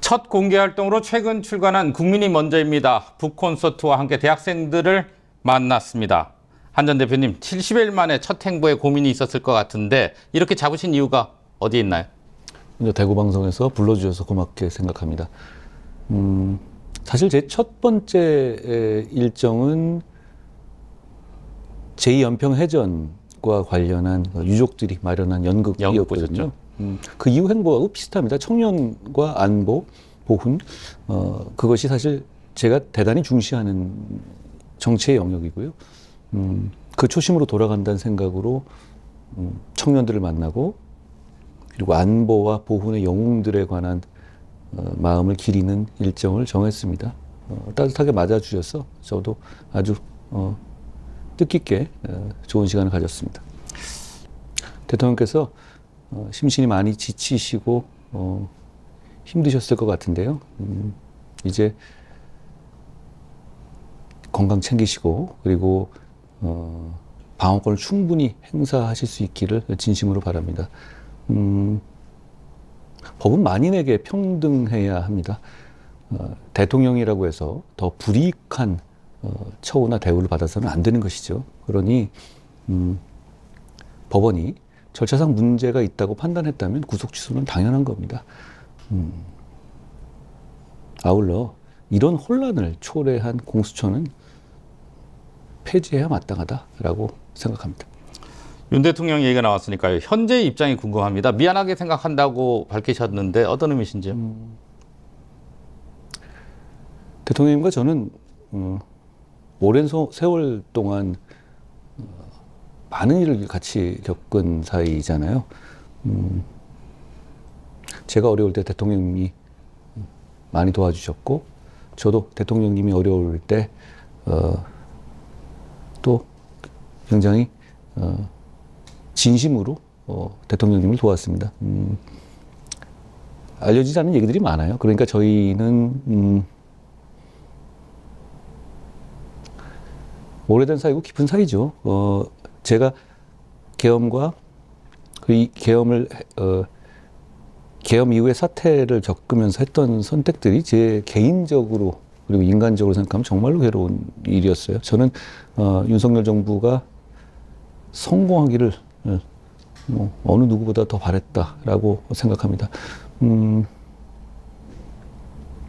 첫 공개 활동으로 최근 출간한 국민이 먼저입니다. 북콘서트와 함께 대학생들을 만났습니다. 한전 대표님, 70일 만에 첫 행보에 고민이 있었을 것 같은데 이렇게 잡으신 이유가 어디에 있나요? 먼저 대구 방송에서 불러주셔서 고맙게 생각합니다. 음, 사실 제 첫 번째 에, 일정은 제2연평 해전과 관련한 그 유족들이 마련한 연극 연극이었거든요. 음, 그 이후 행보하고 비슷합니다. 청년과 안보, 보훈, 어, 그것이 사실 제가 대단히 중시하는 정치의 영역이고요. 음, 그 초심으로 돌아간다는 생각으로 음, 청년들을 만나고 그리고 안보와 보훈의 영웅들에 관한 어, 마음을 기리는 일정을 정했습니다. 어, 따뜻하게 맞아주셔서 저도 아주 어, 뜻깊게 어, 좋은 시간을 가졌습니다. 대통령께서 어, 심신이 많이 지치시고 어, 힘드셨을 것 같은데요. 음, 이제 건강 챙기시고 그리고 어, 방어권을 충분히 행사하실 수 있기를 진심으로 바랍니다. 음, 법은 만인에게 평등해야 합니다. 어, 대통령이라고 해서 더 불이익한 어, 처우나 대우를 받아서는 안 되는 것이죠. 그러니 음, 법원이 절차상 문제가 있다고 판단했다면 구속 취소는 당연한 겁니다. 음, 아울러 이런 혼란을 초래한 공수처는 폐지해야 마땅하다라고 생각합니다. 윤 대통령 얘기가 나왔으니까요. 현재 입장이 궁금합니다. 미안하게 생각한다고 밝히셨는데 어떤 의미신지요? 대통령님과 저는 어, 오랜 소- 세월 동안 어, 많은 일을 같이 겪은 사이잖아요. 음, 제가 어려울 때 대통령님이 많이 도와주셨고, 저도 대통령님이 어려울 때, 어, 또 굉장히 어, 진심으로 어, 대통령님을 도왔습니다. 음, 알려지지 않은 얘기들이 많아요. 그러니까 저희는 음, 오래된 사이고 깊은 사이죠. 어, 제가 계엄과 그이 계엄을 어, 계엄 이후의 사태를 겪으면서 했던 선택들이 제 개인적으로 그리고 인간적으로 생각하면 정말로 괴로운 일이었어요. 저는 어, 윤석열 정부가 성공하기를 어, 뭐 어느 누구보다 더 바랬다라고 생각합니다. 음,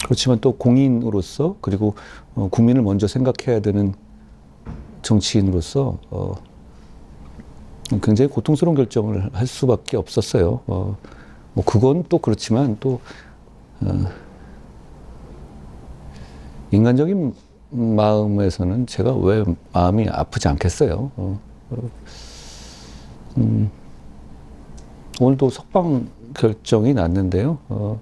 그렇지만 또 공인으로서 그리고 어, 국민을 먼저 생각해야 되는 정치인으로서 어, 굉장히 고통스러운 결정을 할 수밖에 없었어요. 어, 뭐 그건 또 그렇지만 또 어, 인간적인 마음에서는 제가 왜 마음이 아프지 않겠어요. 어, 어, 음, 오늘도 석방 결정이 났는데요. 어,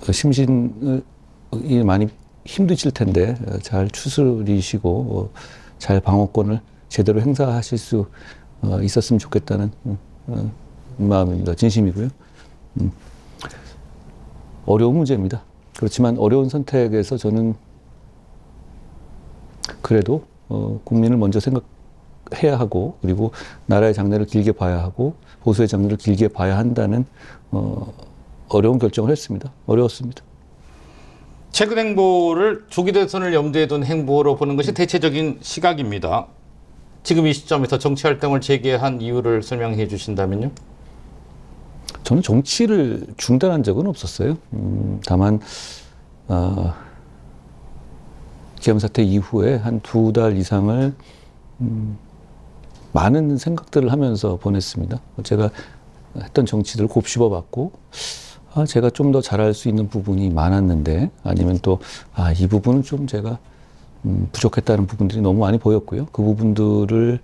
그 심신이 많이 힘드실 텐데 어, 잘 추스리시고 어, 잘 방어권을 제대로 행사하실 수 어, 있었으면 좋겠다는 어, 어, 마음입니다. 진심이고요. 음. 어려운 문제입니다. 그렇지만 어려운 선택에서 저는 그래도 어, 국민을 먼저 생각해야 하고 그리고 나라의 장래를 길게 봐야 하고 보수의 장래를 길게 봐야 한다는 어, 어려운 결정을 했습니다. 어려웠습니다. 최근 행보를 조기 대선을 염두에 둔 행보로 보는 것이 대체적인 시각입니다. 지금 이 시점에서 정치 활동을 재개한 이유를 설명해 주신다면요? 저는 정치를 중단한 적은 없었어요. 음, 다만 어, 계엄 사태 이후에 한 두 달 이상을 음, 많은 생각들을 하면서 보냈습니다. 제가 했던 정치들을 곱씹어 봤고 아, 제가 좀 더 잘할 수 있는 부분이 많았는데 아니면 또 아, 이 부분은 좀 제가 음, 부족했다는 부분들이 너무 많이 보였고요. 그 부분들을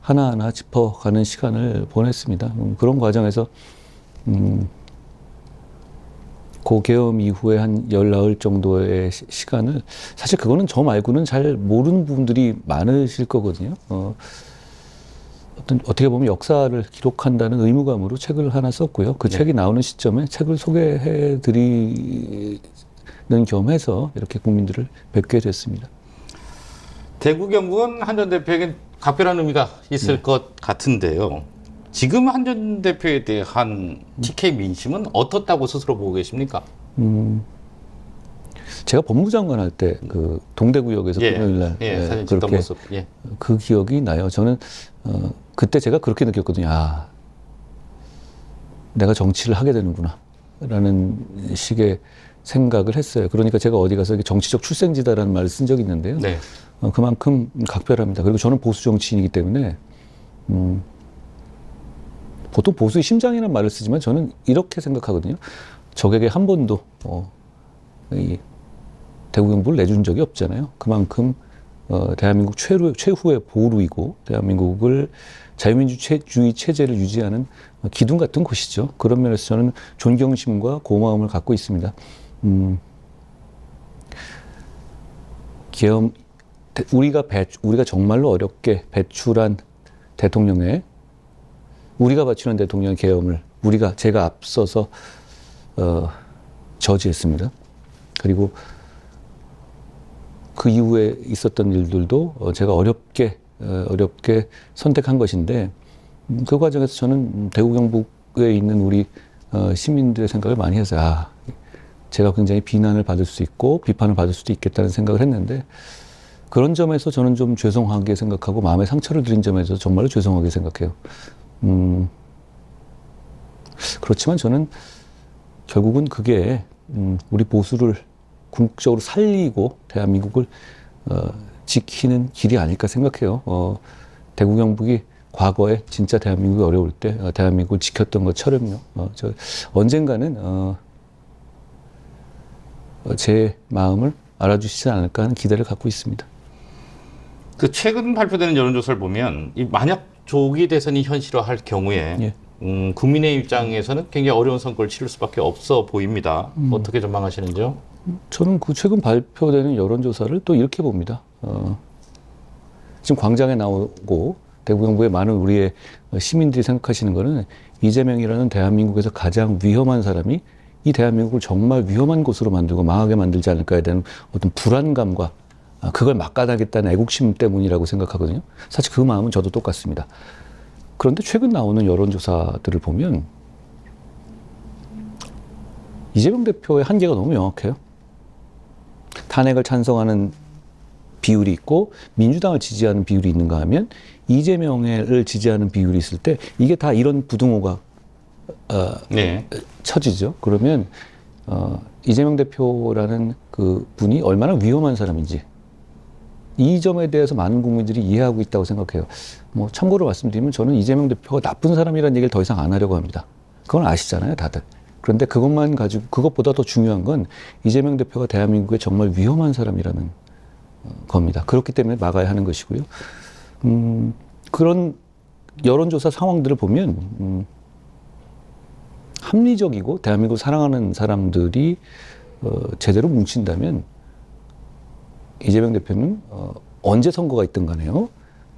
하나하나 짚어가는 시간을 보냈습니다. 음, 그런 과정에서 음, 고계엄 이후에 한 열나흘 정도의 시- 시간을 사실 그거는 저 말고는 잘 모르는 부분들이 많으실 거거든요. 어, 어떤 어떻게 보면 역사를 기록한다는 의무감으로 책을 하나 썼고요. 그 네. 책이 나오는 시점에 책을 소개해 드리는 겸해서 이렇게 국민들을 뵙게 됐습니다. 대구 경북은 한 전 대표에게 각별한 의미가 있을 것 같은데요. 지금 한 전 대표에 대한 TK 민심은 어떻다고 스스로 보고 계십니까? 제가 법무장관 할 때 그 동대구역에서 금요일 날 예, 예, 그렇게 모습. 예. 그 기억이 나요. 저는 어, 그때 제가 그렇게 느꼈거든요. 아, 내가 정치를 하게 되는구나라는 식의 생각을 했어요. 그러니까 제가 어디 가서 정치적 출생지다라는 말을 쓴 적이 있는데요. 네. 어, 그만큼 각별합니다. 그리고 저는 보수 정치인이기 때문에 음, 보통 보수의 심장이라는 말을 쓰지만 저는 이렇게 생각하거든요. 적에게 한 번도 어, 이 대구 경부를 내준 적이 없잖아요. 그만큼 어, 대한민국 최후, 최후의 보루이고 대한민국을 자유민주주의 체제를 유지하는 기둥 같은 곳이죠. 그런 면에서 저는 존경심과 고마움을 갖고 있습니다. 음, 대- 우리가 배, 우리가 정말로 어렵게 배출한 대통령의 우리가 바치는 대통령의 계엄을 우리가 제가 앞서서 어, 저지했습니다. 그리고 그 이후에 있었던 일들도 어, 제가 어렵게 어, 어렵게 선택한 것인데 음, 그 과정에서 저는 음, 대구 경북에 있는 우리 어, 시민들의 생각을 많이 해서 아 제가 굉장히 비난을 받을 수 있고 비판을 받을 수도 있겠다는 생각을 했는데 그런 점에서 저는 좀 죄송하게 생각하고 마음에 상처를 드린 점에서 정말로 죄송하게 생각해요. 음, 그렇지만 저는 결국은 그게 음, 우리 보수를 궁극적으로 살리고 대한민국을 어, 지키는 길이 아닐까 생각해요. 어, 대구 경북이 과거에 진짜 대한민국이 어려울 때 어, 대한민국을 지켰던 것처럼요. 어, 저 언젠가는 어, 어, 제 마음을 알아주시지 않을까 하는 기대를 갖고 있습니다. 그 최근 발표되는 여론조사를 보면 이 만약 조기 대선이 현실화할 경우에 예. 음, 국민의 입장에서는 굉장히 어려운 선거를 치를 수밖에 없어 보입니다. 음. 어떻게 전망하시는지요? 저는 그 최근 발표되는 여론조사를 또 이렇게 봅니다. 어, 지금 광장에 나오고 대구 경북의 많은 우리의 시민들이 생각하시는 거는 이재명이라는 대한민국에서 가장 위험한 사람이 이 대한민국을 정말 위험한 곳으로 만들고 망하게 만들지 않을까에 대한 어떤 불안감과 아, 그걸 막아나겠다는 애국심 때문이라고 생각하거든요. 사실 그 마음은 저도 똑같습니다. 그런데 최근 나오는 여론조사들을 보면 이재명 대표의 한계가 너무 명확해요. 탄핵을 찬성하는 비율이 있고 민주당을 지지하는 비율이 있는가 하면 이재명을 지지하는 비율이 있을 때 이게 다 이런 부등호가 어, 네. 처지죠. 그러면 어, 이재명 대표라는 그 분이 얼마나 위험한 사람인지 이 점에 대해서 많은 국민들이 이해하고 있다고 생각해요. 뭐 참고로 말씀드리면 저는 이재명 대표가 나쁜 사람이라는 얘기를 더 이상 안 하려고 합니다. 그건 아시잖아요, 다들. 그런데 그것만 가지고 그것보다 더 중요한 건 이재명 대표가 대한민국에 정말 위험한 사람이라는 어, 겁니다. 그렇기 때문에 막아야 하는 것이고요. 음, 그런 여론조사 상황들을 보면 음, 합리적이고 대한민국을 사랑하는 사람들이 어, 제대로 뭉친다면 이재명 대표는 어, 언제 선거가 있든 간에요.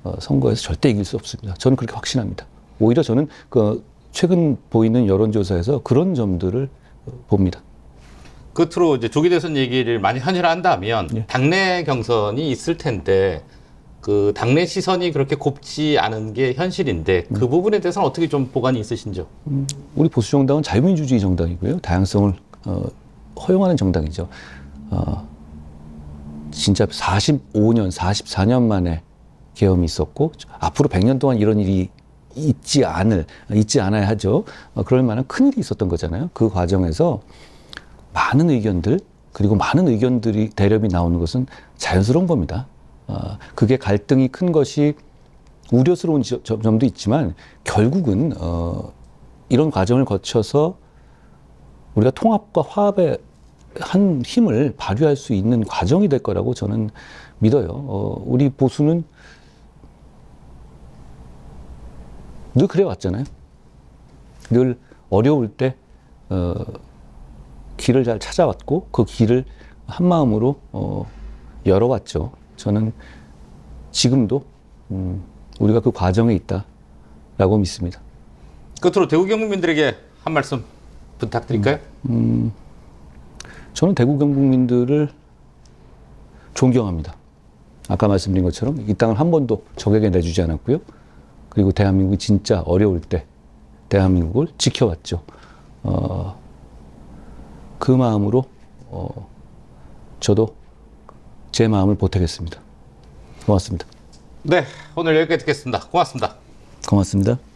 어, 선거에서 절대 이길 수 없습니다. 저는 그렇게 확신합니다. 오히려 저는 그 최근 보이는 여론조사에서 그런 점들을 어, 봅니다. 끝으로 이제 조기 대선 얘기를 많이 현실화한다면 예. 당내 경선이 있을 텐데 그 당내 시선이 그렇게 곱지 않은 게 현실인데 그 음. 부분에 대해서는 어떻게 좀 보관이 있으신지요? 우리 보수 정당은 자유민주주의 정당이고요. 다양성을 어, 허용하는 정당이죠. 어, 진짜 45년, 44년 만에 계엄이 있었고 앞으로 100년 동안 이런 일이 있지 않을 있지 않아야 하죠. 어, 그럴 만한 큰 일이 있었던 거잖아요. 그 과정에서 많은 의견들 그리고 많은 의견들이 대립이 나오는 것은 자연스러운 겁니다. 어, 그게 갈등이 큰 것이 우려스러운 점도 있지만 결국은 어, 이런 과정을 거쳐서 우리가 통합과 화합의 한 힘을 발휘할 수 있는 과정이 될 거라고 저는 믿어요. 어, 우리 보수는 늘 그래 왔잖아요. 늘 어려울 때 어, 길을 잘 찾아왔고 그 길을 한 마음으로 어, 열어왔죠. 저는 지금도 음, 우리가 그 과정에 있다라고 믿습니다. 끝으로 대구 경북민들에게 한 말씀 부탁드릴까요? 저는 대구 경북민들을 존경합니다. 아까 말씀드린 것처럼 이 땅을 한 번도 적에게 내주지 않았고요. 그리고 대한민국이 진짜 어려울 때 대한민국을 지켜왔죠. 어, 그 마음으로 어, 저도 제 마음을 보태겠습니다. 고맙습니다. 네, 오늘 여기까지 듣겠습니다. 고맙습니다. 고맙습니다.